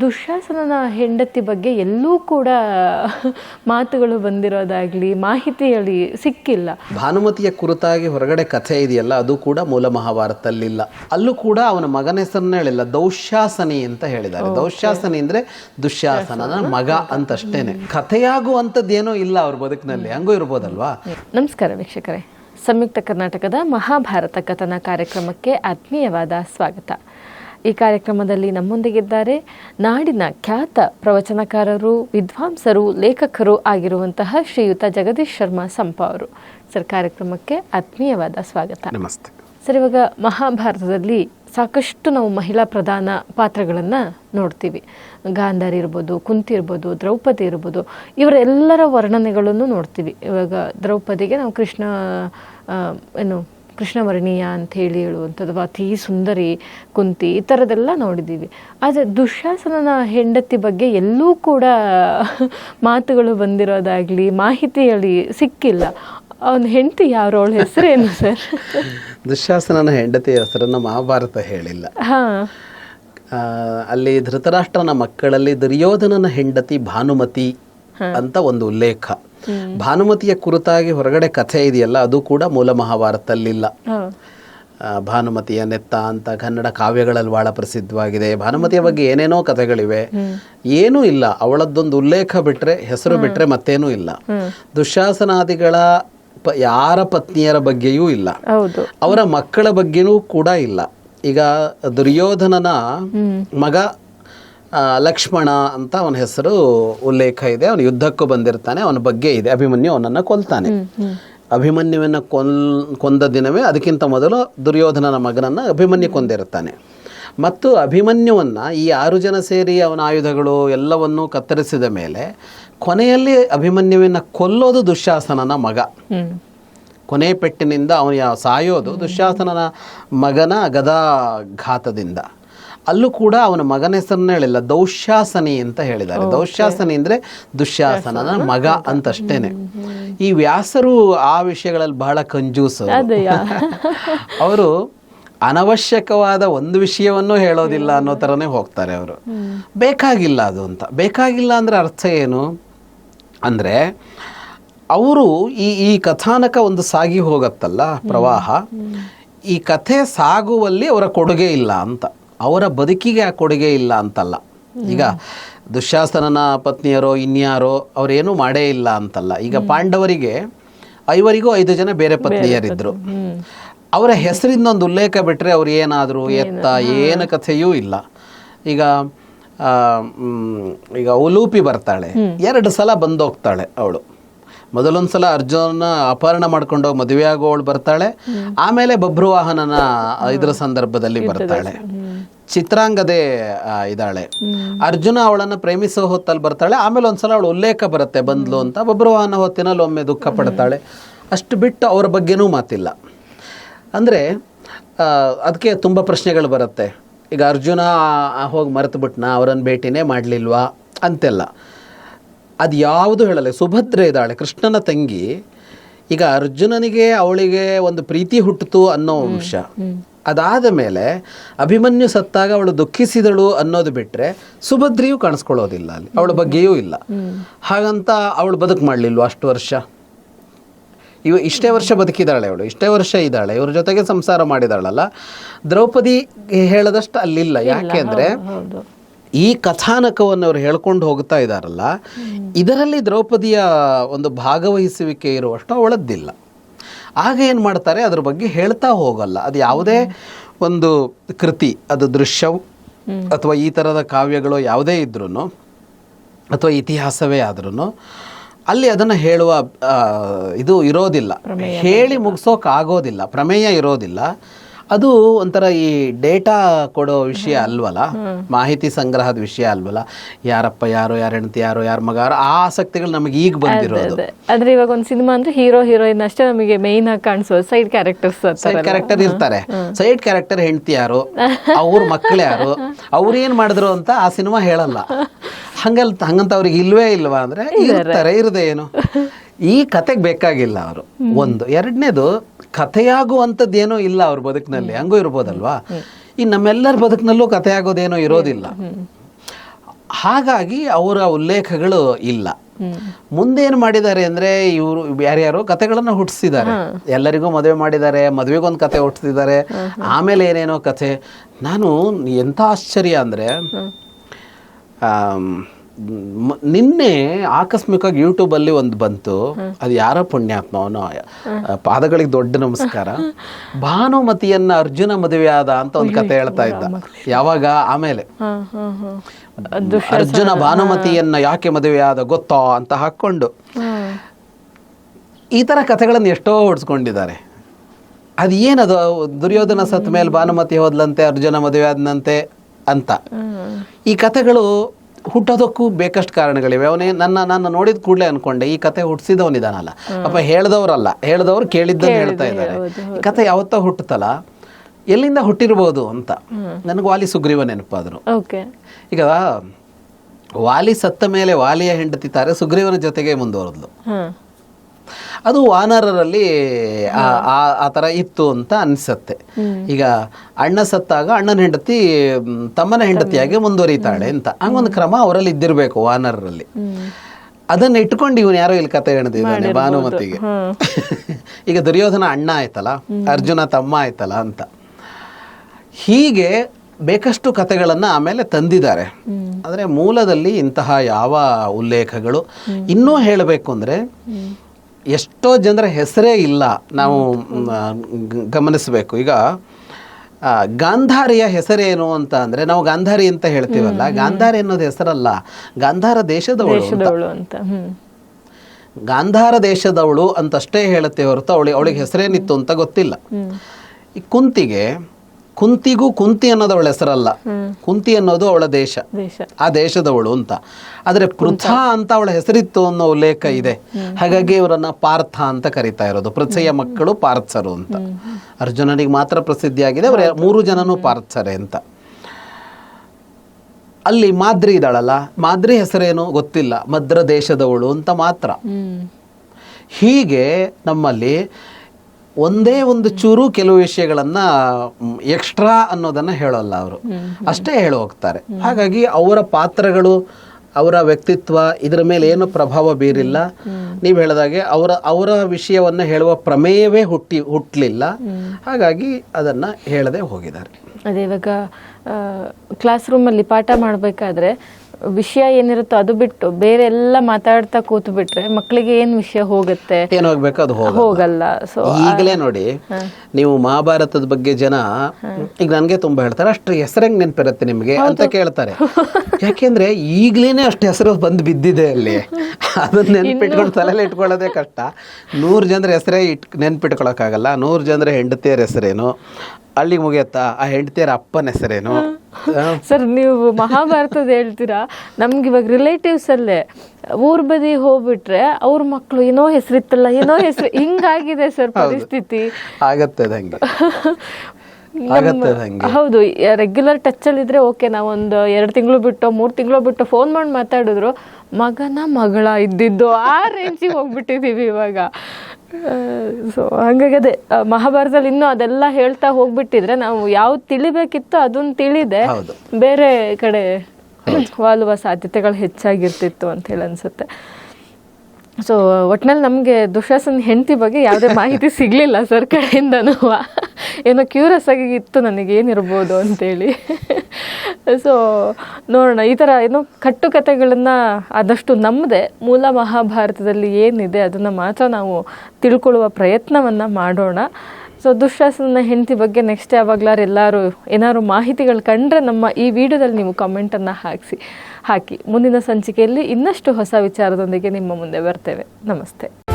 ದುಶ್ಯಾಸನನ ಹೆಂಡತಿ ಬಗ್ಗೆ ಎಲ್ಲೂ ಕೂಡ ಮಾತುಗಳು ಬಂದಿರೋದಾಗ್ಲಿ ಮಾಹಿತಿಯಲ್ಲಿ ಸಿಕ್ಕಿಲ್ಲ. ಭಾನುಮತಿಯ ಕುರಿತಾಗಿ ಹೊರಗಡೆ ಕಥೆ ಇದೆಯಲ್ಲ ಅದು ಕೂಡ ಮೂಲ ಮಹಾಭಾರತದಲ್ಲಿಲ್ಲ ಅಲ್ಲೂ ಕೂಡ ಅವನ ಮಗನ ಹೆಸರನ್ನ ಹೇಳಿಲ್ಲ ದೌಶಾಸನಿ ಅಂತ ಹೇಳಿದ್ದಾರೆ. ದೌಶ್ಯಾಸನಿ ಅಂದ್ರೆ ದುಶ್ಯಾಸನನ ಮಗ ಅಂತಷ್ಟೇನೆ. ಕಥೆಯಾಗುವಂಥದ್ದೇನೋ ಇಲ್ಲ ಅವ್ರ ಬದುಕಿನಲ್ಲಿ ಹಂಗೂ ಇರ್ಬೋದಲ್ವಾ? ನಮಸ್ಕಾರ ವೀಕ್ಷಕರೇ. ಸಂಯುಕ್ತ ಕರ್ನಾಟಕದ ಮಹಾಭಾರತ ಕಥನ ಕಾರ್ಯಕ್ರಮಕ್ಕೆ ಆತ್ಮೀಯವಾದ ಸ್ವಾಗತ. ಈ ಕಾರ್ಯಕ್ರಮದಲ್ಲಿ ನಮ್ಮೊಂದಿಗಿದ್ದಾರೆ ನಾಡಿನ ಖ್ಯಾತ ಪ್ರವಚನಕಾರರು ವಿದ್ವಾಂಸರು ಲೇಖಕರು ಆಗಿರುವಂತಹ ಶ್ರೀಯುತ ಜಗದೀಶ್ ಶರ್ಮಾ ಸಂಪ ಅವರು. ಸರ್ ಕಾರ್ಯಕ್ರಮಕ್ಕೆ ಆತ್ಮೀಯವಾದ ಸ್ವಾಗತ. ನಮಸ್ತೆ. ಸರ್ ಇವಾಗ ಮಹಾಭಾರತದಲ್ಲಿ ಸಾಕಷ್ಟು ನಾವು ಮಹಿಳಾ ಪ್ರಧಾನ ಪಾತ್ರಗಳನ್ನು ನೋಡ್ತೀವಿ. ಗಾಂಧಾರಿ ಇರ್ಬೋದು ಕುಂತಿ ಇರ್ಬೋದು ದ್ರೌಪದಿ ಇರ್ಬೋದು ಇವರೆಲ್ಲರ ವರ್ಣನೆಗಳನ್ನು ನೋಡ್ತೀವಿ. ಇವಾಗ ದ್ರೌಪದಿಗೆ ನಾವು ಕೃಷ್ಣ ಏನು ಕೃಷ್ಣವರ್ಣೀಯ ಅಂತ ಹೇಳಿ ಹೇಳುವಂಥದ್ದು ಅಥವಾ ಅತಿ ಸುಂದರಿ ಕುಂತಿ ಈ ಥರದೆಲ್ಲ ನೋಡಿದ್ದೀವಿ. ಆದರೆ ದುಶಾಸನನ ಹೆಂಡತಿ ಬಗ್ಗೆ ಎಲ್ಲೂ ಕೂಡ ಮಾತುಗಳು ಬಂದಿರೋದಾಗಲಿ ಮಾಹಿತಿಯಲ್ಲಿ ಸಿಕ್ಕಿಲ್ಲ. ಅವನ ಹೆಂಡತಿ ಯಾರು ಅವಳ ಹೆಸರೇನು ಸರ್? ದುಶ್ಯಾಸನನ ಹೆಂಡತಿ ಹೆಸರನ್ನು ಮಹಾಭಾರತ ಹೇಳಿಲ್ಲ. ಹಾ. ಅಲ್ಲಿ ಧೃತರಾಷ್ಟ್ರನ ಮಕ್ಕಳಲ್ಲಿ ದುರ್ಯೋಧನನ ಹೆಂಡತಿ ಭಾನುಮತಿ ಅಂತ ಒಂದು ಉಲ್ಲೇಖ. ಭಾನುಮತಿಯ ಕುರಿತಾಗಿ ಹೊರಗಡೆ ಕಥೆ ಇದೆಯಲ್ಲ ಅದು ಕೂಡ ಮೂಲ ಮಹಾಭಾರತದಲ್ಲಿಲ್ಲ. ಭಾನುಮತಿಯ ನೆತ್ತ ಅಂತ ಕನ್ನಡ ಕಾವ್ಯಗಳಲ್ಲಿ ಬಹಳ ಪ್ರಸಿದ್ಧವಾಗಿದೆ. ಭಾನುಮತಿಯ ಬಗ್ಗೆ ಏನೇನೋ ಕಥೆಗಳಿವೆ. ಏನೂ ಇಲ್ಲ. ಅವಳದ್ದೊಂದು ಉಲ್ಲೇಖ ಬಿಟ್ರೆ ಹೆಸರು ಬಿಟ್ರೆ ಮತ್ತೇನೂ ಇಲ್ಲ. ದುಶಾಸನಾದಿಗಳ ಯಾರ ಪತ್ನಿಯರ ಬಗ್ಗೆಯೂ ಇಲ್ಲ. ಅವರ ಮಕ್ಕಳ ಬಗ್ಗೆನೂ ಕೂಡ ಇಲ್ಲ. ಈಗ ದುರ್ಯೋಧನನ ಮಗ ಲಕ್ಷ್ಮಣ ಅಂತ ಅವನ ಹೆಸರು ಉಲ್ಲೇಖ ಇದೆ. ಅವನು ಯುದ್ಧಕ್ಕೂ ಬಂದಿರ್ತಾನೆ ಅವನ ಬಗ್ಗೆ ಇದೆ. ಅಭಿಮನ್ಯು ಅವನನ್ನು ಕೊಲ್ತಾನೆ. ಅಭಿಮನ್ಯುವನ್ನು ಕೊಲ್ ಕೊಂದ ದಿನವೇ ಅದಕ್ಕಿಂತ ಮೊದಲು ದುರ್ಯೋಧನನ ಮಗನನ್ನು ಅಭಿಮನ್ಯು ಕೊಂದಿರ್ತಾನೆ. ಮತ್ತು ಅಭಿಮನ್ಯುವನ್ನು ಈ ಆರು ಜನ ಸೇರಿ ಅವನ ಆಯುಧಗಳು ಎಲ್ಲವನ್ನೂ ಕತ್ತರಿಸಿದ ಮೇಲೆ ಕೊನೆಯಲ್ಲಿ ಅಭಿಮನ್ಯುವನ್ನು ಕೊಲ್ಲೋದು ದುಶ್ಯಾಸನನ ಮಗ. ಕೊನೆ ಪೆಟ್ಟಿನಿಂದ ಅವನು ಸಾಯೋದು ದುಶ್ಯಾಸನನ ಮಗನ ಗದಾಘಾತದಿಂದ. ಅಲ್ಲೂ ಕೂಡ ಅವನ ಮಗನ ಹೆಸರನ್ನ ಹೇಳಿಲ್ಲ. ದೌಶ್ಯಾಸನಿ ಅಂತ ಹೇಳಿದ್ದಾರೆ. ದೌಶ್ಯಾಸನಿ ಅಂದ್ರೆ ದುಶ್ಯಾಸನನ ಮಗ ಅಂತಷ್ಟೇನೆ. ಈ ವ್ಯಾಸರು ಆ ವಿಷಯಗಳಲ್ಲಿ ಬಹಳ ಕಂಜೂಸ್. ಅವರು ಅನವಶ್ಯಕವಾದ ಒಂದು ವಿಷಯವನ್ನು ಹೇಳೋದಿಲ್ಲ ಅನ್ನೋ ಥರನೇ ಹೋಗ್ತಾರೆ ಅವರು. ಬೇಕಾಗಿಲ್ಲ ಅದು ಅಂತ. ಬೇಕಾಗಿಲ್ಲ ಅಂದ್ರೆ ಅರ್ಥ ಏನು ಅಂದರೆ ಅವರು ಈ ಈ ಕಥಾನಕ ಒಂದು ಸಾಗಿ ಹೋಗತ್ತಲ್ಲ ಪ್ರವಾಹ ಈ ಕಥೆ ಸಾಗುವಲ್ಲಿ ಅವರ ಕೊಡುಗೆ ಇಲ್ಲ ಅಂತ. ಅವರ ಬದುಕಿಗೆ ಆ ಕೊಡುಗೆ ಇಲ್ಲ ಅಂತಲ್ಲ. ಈಗ ದುಶ್ಯಾಸನನ ಪತ್ನಿಯರೋ ಇನ್ಯಾರೋ ಅವರೇನು ಮಾಡೇ ಇಲ್ಲ ಅಂತಲ್ಲ. ಈಗ ಪಾಂಡವರಿಗೆ ಐವರಿಗೂ ಐದು ಜನ ಬೇರೆ ಪತ್ನಿಯರಿದ್ದರು ಅವರ ಹೆಸರಿಂದ ಒಂದು ಉಲ್ಲೇಖ ಬಿಟ್ಟರೆ ಅವ್ರು ಏನಾದರೂ ಎತ್ತ ಏನು ಕಥೆಯೂ ಇಲ್ಲ. ಈಗ ಈಗ ಉಲೂಪಿ ಬರ್ತಾಳೆ. ಎರಡು ಸಲ ಬಂದೋಗ್ತಾಳೆ ಅವಳು. ಮೊದಲೊಂದು ಸಲ ಅರ್ಜುನ ಅಪಹರಣ ಮಾಡ್ಕೊಂಡು ಹೋಗಿ ಮದುವೆ ಆಗೋವಳು ಬರ್ತಾಳೆ. ಆಮೇಲೆ ಬಭ್ರುವಾಹನನ ಇದರ ಸಂದರ್ಭದಲ್ಲಿ ಬರ್ತಾಳೆ. ಚಿತ್ರಾಂಗದೆ ಇದ್ದಾಳೆ. ಅರ್ಜುನ ಅವಳನ್ನು ಪ್ರೇಮಿಸೋ ಹೊತ್ತಲ್ಲಿ ಬರ್ತಾಳೆ. ಆಮೇಲೆ ಒಂದ್ಸಲ ಅವಳು ಉಲ್ಲೇಖ ಬರುತ್ತೆ ಬಂದ್ಲು ಅಂತ. ಬಭ್ರುವಾಹನ ಹೊತ್ತಿನಲ್ಲಿ ಒಮ್ಮೆ ದುಃಖ ಪಡ್ತಾಳೆ. ಅಷ್ಟು ಬಿಟ್ಟು ಅವ್ರ ಬಗ್ಗೆನೂ ಮಾತಿಲ್ಲ. ಅಂದರೆ ಅದಕ್ಕೆ ತುಂಬ ಪ್ರಶ್ನೆಗಳು ಬರುತ್ತೆ. ಈಗ ಅರ್ಜುನ ಹೋಗಿ ಮರೆತು ಬಿಟ್ನಾ? ಅವರನ್ನು ಭೇಟಿನೇ ಮಾಡಲಿಲ್ವಾ? ಅಂತೆಲ್ಲ. ಅದು ಯಾವುದು ಹೇಳಲ್ಲ. ಸುಭದ್ರೆ ಇದ್ದಾಳೆ ಕೃಷ್ಣನ ತಂಗಿ. ಈಗ ಅರ್ಜುನನಿಗೆ ಅವಳಿಗೆ ಒಂದು ಪ್ರೀತಿ ಹುಟ್ಟಿತು ಅನ್ನೋ ಅಂಶ. ಅದಾದ ಮೇಲೆ ಅಭಿಮನ್ಯು ಸತ್ತಾಗ ಅವಳು ದುಃಖಿಸಿದಳು ಅನ್ನೋದು ಬಿಟ್ಟರೆ ಸುಭದ್ರಿಯೂ ಕಾಣಿಸ್ಕೊಳ್ಳೋದಿಲ್ಲ ಅಲ್ಲಿ. ಅವಳ ಬಗ್ಗೆಯೂ ಇಲ್ಲ. ಹಾಗಂತ ಅವಳು ಬದುಕು ಮಾಡಲಿಲ್ವ ಅಷ್ಟು ವರ್ಷ? ಇವ ಇಷ್ಟೇ ವರ್ಷ ಬದುಕಿದಾಳೆ ಅವಳು ಇಷ್ಟೇ ವರ್ಷ ಇದ್ದಾಳೆ. ಇವ್ರ ಜೊತೆಗೆ ಸಂಸಾರ ಮಾಡಿದಾಳಲ್ಲ. ದ್ರೌಪದಿ ಹೇಳದಷ್ಟು ಅಲ್ಲಿಲ್ಲ. ಯಾಕೆ ಅಂದ್ರೆ ಹೌದು. ಈ ಕಥಾನಕವನ್ನು ಅವರು ಹೇಳ್ಕೊಂಡು ಹೋಗ್ತಾ ಇದ್ದಾರಲ್ಲ ಇದರಲ್ಲಿ ದ್ರೌಪದಿಯ ಒಂದು ಭಾಗವಹಿಸುವಿಕೆ ಇರುವಷ್ಟು ಅವಳದ್ದಿಲ್ಲ. ಆಗ ಏನು ಮಾಡ್ತಾರೆ ಅದ್ರ ಬಗ್ಗೆ ಹೇಳ್ತಾ ಹೋಗಲ್ಲ. ಅದು ಯಾವುದೇ ಒಂದು ಕೃತಿ ಅದು ದೃಶ್ಯ ಅಥವಾ ಈ ಥರದ ಕಾವ್ಯಗಳು ಯಾವುದೇ ಇದ್ರೂ ಅಥವಾ ಇತಿಹಾಸವೇ ಆದ್ರೂ ಅಲ್ಲಿ ಅದನ್ನು ಹೇಳುವ ಇದು ಇರೋದಿಲ್ಲ. ಹೇಳಿ ಮುಗಿಸೋಕೆ ಆಗೋದಿಲ್ಲ ಪ್ರಮೇಯ ಇರೋದಿಲ್ಲ. ಅದು ಒಂಥರ ಈ ಡೇಟಾ ಕೊಡೋ ವಿಷಯ ಅಲ್ವಲ್ಲ? ಮಾಹಿತಿ ಸಂಗ್ರಹದ ವಿಷಯ ಅಲ್ವಲ್ಲ? ಯಾರಪ್ಪ ಯಾರು ಯಾರ ಹೆಂಡತಿ ಯಾರು ಯಾರ ಮಗ ಯಾರು ಆ ಆಸಕ್ತಿಗಳು ನಮಗೆ ಈಗ ಬಂದಿರೋದು. ಆದ್ರೆ ಇವಾಗ ಒಂದು ಸಿನಿಮಾ ಅಂದ್ರೆ ಹೀರೋ ಹೀರೋಯಿನ್ ಅಷ್ಟೇ ನಮಗೆ ಮೇಯ್ನ್ ಆಗಿ ಕಾಣಿಸೋದು ಸೈಡ್ ಕ್ಯಾರೆಕ್ಟರ್ಸ್ ಸೈಡ್ ಕ್ಯಾರೆಕ್ಟರ್ ಇರ್ತಾರೆ. ಸೈಡ್ ಕ್ಯಾರೆಕ್ಟರ್ ಹೆಂಡತಿ ಯಾರು? ಅವ್ರ ಮಕ್ಕಳು ಯಾರು? ಅವ್ರು ಏನ್ ಮಾಡಿದ್ರು ಅಂತ ಆ ಸಿನಿಮಾ ಹೇಳಲ್ಲ. ಹಂಗಲ್ ಹಂಗಂತ ಅವ್ರಿಗೆ ಇಲ್ವೇ ಇಲ್ವಾ ಅಂದ್ರೆ ಇರ್ತಾರೆ ಇರದೆ ಏನು? ಈ ಕತೆಗೆ ಬೇಕಾಗಿಲ್ಲ ಅವರು. ಒಂದು. ಎರಡನೇದು ಕಥೆಯಾಗುವಂಥದ್ದೇನೋ ಇಲ್ಲ ಅವ್ರ ಬದುಕಿನಲ್ಲಿ. ಹಂಗೂ ಇರ್ಬೋದಲ್ವಾ? ಈ ನಮ್ಮೆಲ್ಲರ ಬದುಕಿನಲ್ಲೂ ಕಥೆ ಆಗೋದೇನೋ ಇರೋದಿಲ್ಲ ಹಾಗಾಗಿ ಅವರ ಉಲ್ಲೇಖಗಳು ಇಲ್ಲ. ಮುಂದೇನು ಮಾಡಿದ್ದಾರೆ ಅಂದ್ರೆ ಇವರು ಯಾರ್ಯಾರು ಕಥೆಗಳನ್ನು ಹುಟ್ಟಿಸಿದ್ದಾರೆ ಎಲ್ಲರಿಗೂ ಮದುವೆ ಮಾಡಿದ್ದಾರೆ ಮದುವೆಗೊಂದು ಕತೆ ಹುಟ್ಟಿಸಿದ್ದಾರೆ ಆಮೇಲೆ ಏನೇನೋ ಕಥೆ. ನಾನು ಎಂಥ ಆಶ್ಚರ್ಯ ಅಂದ್ರೆ ನಿನ್ನೆ ಆಕಸ್ಮಿಕವಾಗಿ ಯೂಟ್ಯೂಬಲ್ಲಿ ಒಂದು ಬಂತು. ಅದು ಯಾರ ಪುಣ್ಯಾತ್ಮ ಅವನು ಪಾದಗಳಿಗೆ ದೊಡ್ಡ ನಮಸ್ಕಾರ. ಭಾನುಮತಿಯನ್ನ ಅರ್ಜುನ ಮದುವೆ ಆದ ಅಂತ ಒಂದು ಕತೆ ಹೇಳ್ತಾ ಇದ್ದ. ಯಾವಾಗ? ಆಮೇಲೆ. ಅರ್ಜುನ ಭಾನುಮತಿಯನ್ನ ಯಾಕೆ ಮದುವೆ ಆದ ಗೊತ್ತೋ ಅಂತ ಹಾಕೊಂಡು ಈ ತರ ಕಥೆಗಳನ್ನು ಎಷ್ಟೋ ಹೊಡ್ಸ್ಕೊಂಡಿದ್ದಾರೆ. ಅದು ಏನದು ದುರ್ಯೋಧನ ಸತ್ ಮೇಲೆ ಭಾನುಮತಿ ಹೋದ್ಲಂತೆ ಅರ್ಜುನ ಮದುವೆ ಆದ್ನಂತೆ ಅಂತ ಈ ಕಥೆಗಳು ಹುಟ್ಟೋದಕ್ಕೂ ಬೇಕಷ್ಟು ಕಾರಣಗಳಿವೆ. ಅವನೇ ನನ್ನ ನನ್ನ ನೋಡಿದ ಕೂಡಲೇ ಅನ್ಕೊಂಡೆ ಈ ಕತೆ ಹುಟ್ಟಿಸಿದವನಿದಾನಲ್ಲ ಅಪ್ಪ ಹೇಳ್ದವ್ರಲ್ಲ. ಹೇಳ್ದವ್ರು ಕೇಳಿದ್ದನ್ನು ಹೇಳ್ತಾ ಇದ್ದಾರೆ. ಈ ಕತೆ ಯಾವತ್ತೋ ಹುಟ್ಟುತ್ತಲ್ಲ ಎಲ್ಲಿಂದ ಹುಟ್ಟಿರ್ಬೋದು ಅಂತ. ನನಗೆ ವಾಲಿ ಸುಗ್ರೀವ ನೆನಪಾದ್ರು. ಓಕೆ. ಈಗ ವಾಲಿ ಸತ್ತ ಮೇಲೆ ವಾಲಿಯ ಹೆಂಡತಿ ತಾರೆ ಸುಗ್ರೀವನ ಜೊತೆಗೆ ಮುಂದುವರೆದ್ಲು. ಅದು ವಾನರರಲ್ಲಿ ಆ- ಥರ ಇತ್ತು ಅಂತ ಅನಿಸುತ್ತೆ. ಈಗ ಅಣ್ಣ ಸತ್ತಾಗ ಅಣ್ಣನ ಹೆಂಡತಿ ತಮ್ಮನ ಹೆಂಡತಿಯಾಗಿ ಮುಂದುವರಿತಾಳೆ ಅಂತ. ಹಂಗೊಂದು ಕ್ರಮ ಅವರಲ್ಲಿ ಇದ್ದಿರಬೇಕು ವಾನರರಲ್ಲಿ. ಅದನ್ನ ಇಟ್ಕೊಂಡು ಇವನು ಯಾರೋ ಇಲ್ಲಿ ಕತೆ ಹೇಳ್ತಿದ್ದಾನೆ ಭಾನುಮತಿಗೆ. ಈಗ ದುರ್ಯೋಧನ ಅಣ್ಣ ಆಯ್ತಲ್ಲ ಅರ್ಜುನ ತಮ್ಮ ಆಯ್ತಲ್ಲ ಅಂತ. ಹೀಗೆ ಬೇಕಷ್ಟು ಕಥೆಗಳನ್ನು ಆಮೇಲೆ ತಂದಿದ್ದಾರೆ. ಆದರೆ ಮೂಲದಲ್ಲಿ ಇಂತಹ ಯಾವ ಉಲ್ಲೇಖಗಳು ಇನ್ನೂ ಹೇಳಬೇಕು ಅಂದರೆ ಎಷ್ಟೋ ಜನರ ಹೆಸರೇ ಇಲ್ಲ ನಾವು ಗಮನಿಸಬೇಕು. ಈಗ ಗಾಂಧಾರಿಯ ಹೆಸರೇನು ಅಂತ ಅಂದರೆ ನಾವು ಗಾಂಧಾರಿ ಅಂತ ಹೇಳ್ತೀವಲ್ಲ ಗಾಂಧಾರಿ ಅನ್ನೋದು ಹೆಸರಲ್ಲ ಗಾಂಧಾರ ದೇಶದವಳು ಅಂತ. ಗಾಂಧಾರ ದೇಶದವಳು ಅಂತಷ್ಟೇ ಹೇಳುತ್ತೆ ಹೊರತು ಅವಳಿ ಅವಳಿಗೆ ಹೆಸರೇನಿತ್ತು ಅಂತ ಗೊತ್ತಿಲ್ಲ. ಈ ಕುಂತಿಗೆ ಕುಂತಿಗೂ ಕುಂತಿ ಅನ್ನೋದು ಅವಳ ಹೆಸರಲ್ಲ. ಕುಂತಿ ಅನ್ನೋದು ಅವಳ ದೇಶ. ಆ ದೇಶದವಳು ಅಂತ. ಆದರೆ ಪೃಥ ಅಂತ ಅವಳ ಹೆಸರಿತ್ತು ಅನ್ನೋ ಉಲ್ಲೇಖ ಇದೆ. ಹಾಗಾಗಿ ಇವರನ್ನ ಪಾರ್ಥ ಅಂತ ಕರಿತಾ ಇರೋದು. ಪೃಥೆಯ ಮಕ್ಕಳು ಪಾರ್ಥರು ಅಂತ. ಅರ್ಜುನನಿಗೆ ಮಾತ್ರ ಪ್ರಸಿದ್ಧಿಯಾಗಿದೆ ಅವರ ಮೂರು ಜನನು ಪಾರ್ಥರೆ ಅಂತ. ಅಲ್ಲಿ ಮಾದ್ರಿ ಇದ್ದಾಳಲ್ಲ. ಮಾದ್ರಿ ಹೆಸರೇನು ಗೊತ್ತಿಲ್ಲ. ಮದ್ರ ದೇಶದವಳು ಅಂತ ಮಾತ್ರ. ಹೀಗೆ ನಮ್ಮಲ್ಲಿ ಒಂದೇ ಒಂದು ಚೂರು ಕೆಲವು ವಿಷಯಗಳನ್ನು ಎಕ್ಸ್ಟ್ರಾ ಅನ್ನೋದನ್ನ ಹೇಳಲ್ಲ ಅವರು. ಅಷ್ಟೇ ಹೇಳಿ ಹೋಗ್ತಾರೆ. ಹಾಗಾಗಿ ಅವರ ಪಾತ್ರಗಳು ಅವರ ವ್ಯಕ್ತಿತ್ವ ಇದರ ಮೇಲೆ ಏನು ಪ್ರಭಾವ ಬೀರಿಲ್ಲ. ನೀವು ಹೇಳಿದಾಗೆ ಅವರ ಅವರ ವಿಷಯವನ್ನು ಹೇಳುವ ಪ್ರಮೇಯವೇ ಹುಟ್ಟಿ ಹುಟ್ಟಲಿಲ್ಲ ಹಾಗಾಗಿ ಅದನ್ನು ಹೇಳದೆ ಹೋಗಿದ್ದಾರೆ. ಅದೇ ಇವಾಗ ಕ್ಲಾಸ್ ರೂಮಲ್ಲಿ ಪಾಠ ಮಾಡಬೇಕಾದ್ರೆ ವಿಷಯ ಏನಿರುತ್ತೋ ಅದು ಬಿಟ್ಟು ಬೇರೆ ಎಲ್ಲ ಮಾತಾಡ್ತಾ ಕೂತು ಬಿಟ್ರೆ ಮಕ್ಕಳಿಗೆ ಏನ್ ವಿಷಯ ಹೋಗುತ್ತೆ? ಏನು ಹೋಗ್ಬೇಕು ಅದು ಹೋಗ ಹೋಗಲ್ಲ. ಸೊ ಈಗಲೇ ನೋಡಿ ನೀವು ಮಹಾಭಾರತದ ಬಗ್ಗೆ ಜನ ಈಗ ನನಗೆ ತುಂಬಾ ಹೇಳ್ತಾರೆ ಅಷ್ಟು ಹೆಸರಂಗ್ ನೆನಪಿರುತ್ತೆ ನಿಮಗೆ ಅಂತ ಕೇಳ್ತಾರೆ. ಯಾಕೆಂದ್ರೆ ಈಗ್ಲೇನೆ ಅಷ್ಟು ಹೆಸರು ಬಂದು ಬಿದ್ದಿದೆ ಅಲ್ಲಿ. ಅದನ್ನ ನೆನ್ಪಿಟ್ಕೊಂಡು ತಲೆಯಲ್ಲಿ ಇಟ್ಕೊಳ್ಳೋದೇ ಕಷ್ಟ. ನೂರು ಜನರ ಹೆಸರೇ ಇಟ್ ನೆನ್ಪಿಟ್ಕೊಳಕ್ಕಾಗಲ್ಲ. ನೂರು ಜನರ ಹೆಂಡತಿಯರ ಹೆಸರೇನು? ಅಲ್ಲಿಗೆ ಮುಗಿಯತ್ತಾ? ಆ ಹೆಂಡತಿಯರ ಅಪ್ಪನ ಹೆಸರೇನು? ಸರ್ ನೀವು ಮಹಾಭಾರತದ ಹೇಳ್ತೀರಾ? ನಮ್ಗೆ ಇವಾಗ ರಿಲೇಟಿವ್ಸ್ ಅಲ್ಲೇ. ಊರ್ ಬದಿ ಹೋಗ್ಬಿಟ್ರೆ ಅವ್ರ ಮಕ್ಳು ಏನೋ ಹೆಸರಿತ್ತಲ್ಲ ಏನೋ ಹೆಸರು. ಹಿಂಗಾಗಿದೆ ಸರ್ ಪರಿಸ್ಥಿತಿ. ಆಗತ್ತೆ ಹಂಗೆ. ಹೌದು ರೆಗ್ಯುಲರ್ ಟಚ್ ಅಲ್ಲಿ ಇದ್ರೆ ಓಕೆ ನಾವೊಂದು ಎರಡು ತಿಂಗಳು ಬಿಟ್ಟು ಮೂರ್ ತಿಂಗಳು ಬಿಟ್ಟು ಫೋನ್ ಮಾಡಿ ಮಾತಾಡಿದ್ರು ಮಗನ ಮಗಳ ಇದ್ದಿದ್ದು ಆ ರೇಂಜಿಗೆ ಹೋಗ್ಬಿಟ್ಟಿದೀವಿ ಇವಾಗ. ಸೊ ಹಂಗಾಗಿ ಅದೇ ಮಹಾಭಾರತದಲ್ಲಿ ಇನ್ನೂ ಅದೆಲ್ಲ ಹೇಳ್ತಾ ಹೋಗ್ಬಿಟ್ಟಿದ್ರೆ ನಾವು ಯಾವ್ದು ತಿಳಿಬೇಕಿತ್ತು ಅದನ್ನ ತಿಳಿದೆ. ಬೇರೆ ಕಡೆ ವಾಲುವ ಸಾಧ್ಯತೆಗಳು ಹೆಚ್ಚಾಗಿರ್ತಿತ್ತು ಅಂತ ಹೇಳಿ ಅನ್ಸುತ್ತೆ. ಸೊ ಒಟ್ನಲ್ಲಿ ನಮಗೆ ದುಶಾಸನ್ ಹೆಂಡತಿ ಬಗ್ಗೆ ಯಾವುದೇ ಮಾಹಿತಿ ಸಿಗಲಿಲ್ಲ ಸರ್ ಕಡೆಯಿಂದನೂ ಏನೋ ಕ್ಯೂರಿಯಸ್ ಆಗಿ ಇತ್ತು ನನಗೆ ಏನಿರ್ಬೋದು ಅಂತೇಳಿ. ಸೊ ನೋಡೋಣ, ಈ ಥರ ಏನೋ ಕಟ್ಟುಕತೆಗಳನ್ನು ಆದಷ್ಟು ನಮ್ಮದೆ ಮೂಲ ಮಹಾಭಾರತದಲ್ಲಿ ಏನಿದೆ ಅದನ್ನು ಮಾತ್ರ ನಾವು ತಿಳ್ಕೊಳ್ಳುವ ಪ್ರಯತ್ನವನ್ನು ಮಾಡೋಣ. ಸೊ ದುಶ್ಯಾಸನ ಹೆಂಡತಿ ಬಗ್ಗೆ ನೆಕ್ಸ್ಟ್ ಯಾವಾಗ್ಲಾರು ಎಲ್ಲರೂ ಏನಾದ್ರು ಮಾಹಿತಿಗಳು ಕಂಡ್ರೆ ನಮ್ಮ ಈ ವಿಡಿಯೋದಲ್ಲಿ ನೀವು ಕಮೆಂಟನ್ನು ಹಾಕಿಸಿ, ಹಾಕಿ. ಮುಂದಿನ ಸಂಚಿಕೆಯಲ್ಲಿ ಇನ್ನಷ್ಟು ಹೊಸ ವಿಚಾರದೊಂದಿಗೆ ನಿಮ್ಮ ಮುಂದೆ ಬರ್ತೇವೆ. ನಮಸ್ತೆ.